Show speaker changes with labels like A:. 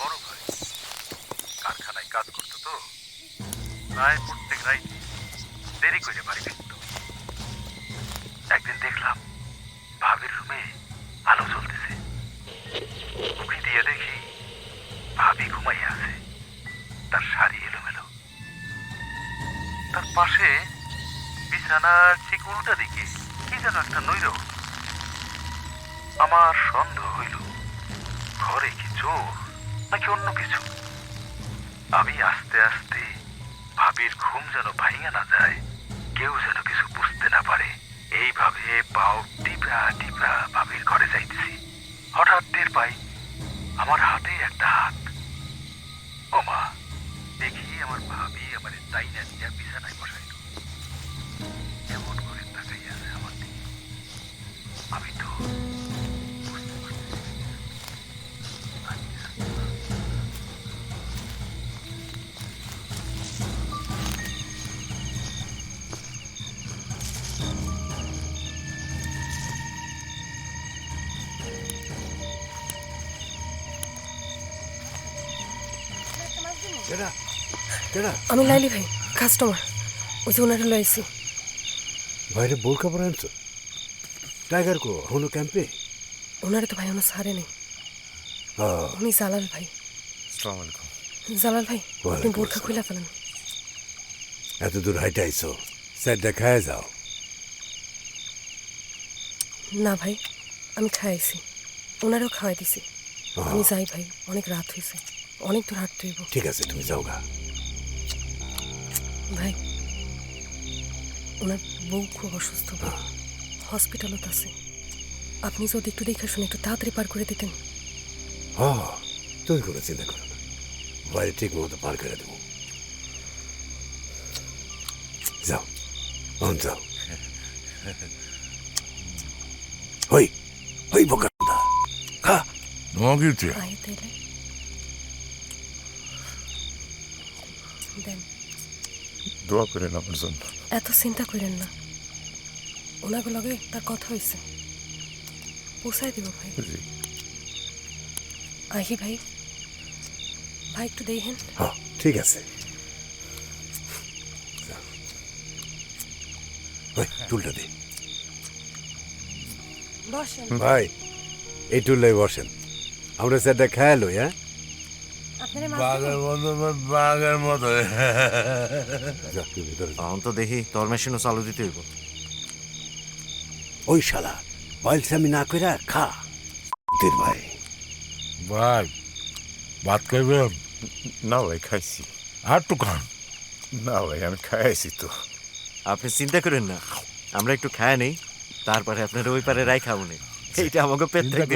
A: বড় ভাই। কারখানায় কাজ করতো তো। প্রায় প্রত্যেক রাইতে দেরি করে বাড়ি ফিরত। একদিন দেখলাম ভাবির রুমে আলো জ্বলতেছে। উঁকি দিয়ে দেখি ভাবি ঘুমাইয়া আছে। তার শাড়ি এলোমেলো। তার পাশে বিছানার ঠিক উল্টা দিকে কি যেন একটা নইল। আমার সন্দেহ হইল, ঘরে কি চোর? নাকি অন্য কিছু? আমি আস্তে আস্তে ভাবির ঘুম যেন ভাঙে না যায়, কেউ যেন কিছু বুঝতে না পারে। এইভাবে পাও টিপা টিপা ভাবির ঘরে যাইতেছি। হঠাৎ টের পাই আমার হাতে একটা হাত। ও মা দেখি আমার ভাবি আমার তাই না আমি
B: লাইলি ভাই কাস্টমার ওই যে ওনারে লইছি
C: বাইরে বোরকা পরে আনছো? টাইগার কো হনো ক্যাম্পে?
B: ওনারে তো ভাই কোনো সারে নেই।
C: হ্যাঁ
B: উনি জালাল ভাই। জালাল ভাই আপনি
C: আসসালাম।
B: খুলে ফেলেন।
C: এত দূর হাইটে আইছো? স্যারটা খায় যাও।
B: না ভাই আমি খাইছি। ওনারেও খাওয়াই দিছি।
C: হ্যাঁ,
B: আমি যাই ভাই অনেক রাত হয়েছে অনেক দূর হাঁটতে হইব।
C: ঠিক আছে তুমি যাও গা।
B: ভাই ওনার বউ খুব অসুস্থ ভাই। হসপিটালত আছে। আপনি যদি একটু দেখে শুনে একটু তাড়াতাড়ি পার করে দিতেন।
C: হ্যাঁ তুমি কোনো চিন্তা করো না। বাইরে ঠিক মতো পার করে দেবো। যাও অন যাও। হই হই বোকা। খা।
D: নগিতে
B: আয় দেন।
D: দোয়া করেন আমার জন্য।
B: এত চিন্তা করেন না। ওনাকে লগে তার কথা হয়েছে পোষায় দিব ভাই।
D: জি।
B: আহি ভাই। ভাই একটু দেখেন।
C: হ্যাঁ ঠিক আছে। ওই টুলটা দে।
B: বসেন।
C: ভাই এই টুলটাই বসেন। আমরা স্যারটা খেয়াল হই হ্যাঁ?
D: বাঘের মতো বাঘের মতো।
C: যা, তুই ভিতরে যা।
E: তখন তো দেখি তোর মেশিনও চালু দিতে হইব।
C: ওই শালা বাইলসামি না কইরা খা। দের ভাই।
D: ভাই ভাত খাইবেন?
F: না ভাই খাইছি।
D: আর তো খান।
F: না ভাই আমি খাইছি তো।
E: আপনি চিন্তা করেন না আমরা একটু খায় নেই তারপরে আপনার ওই পারে রাই খাব নেই এইটা আমাকে প্রত্যেক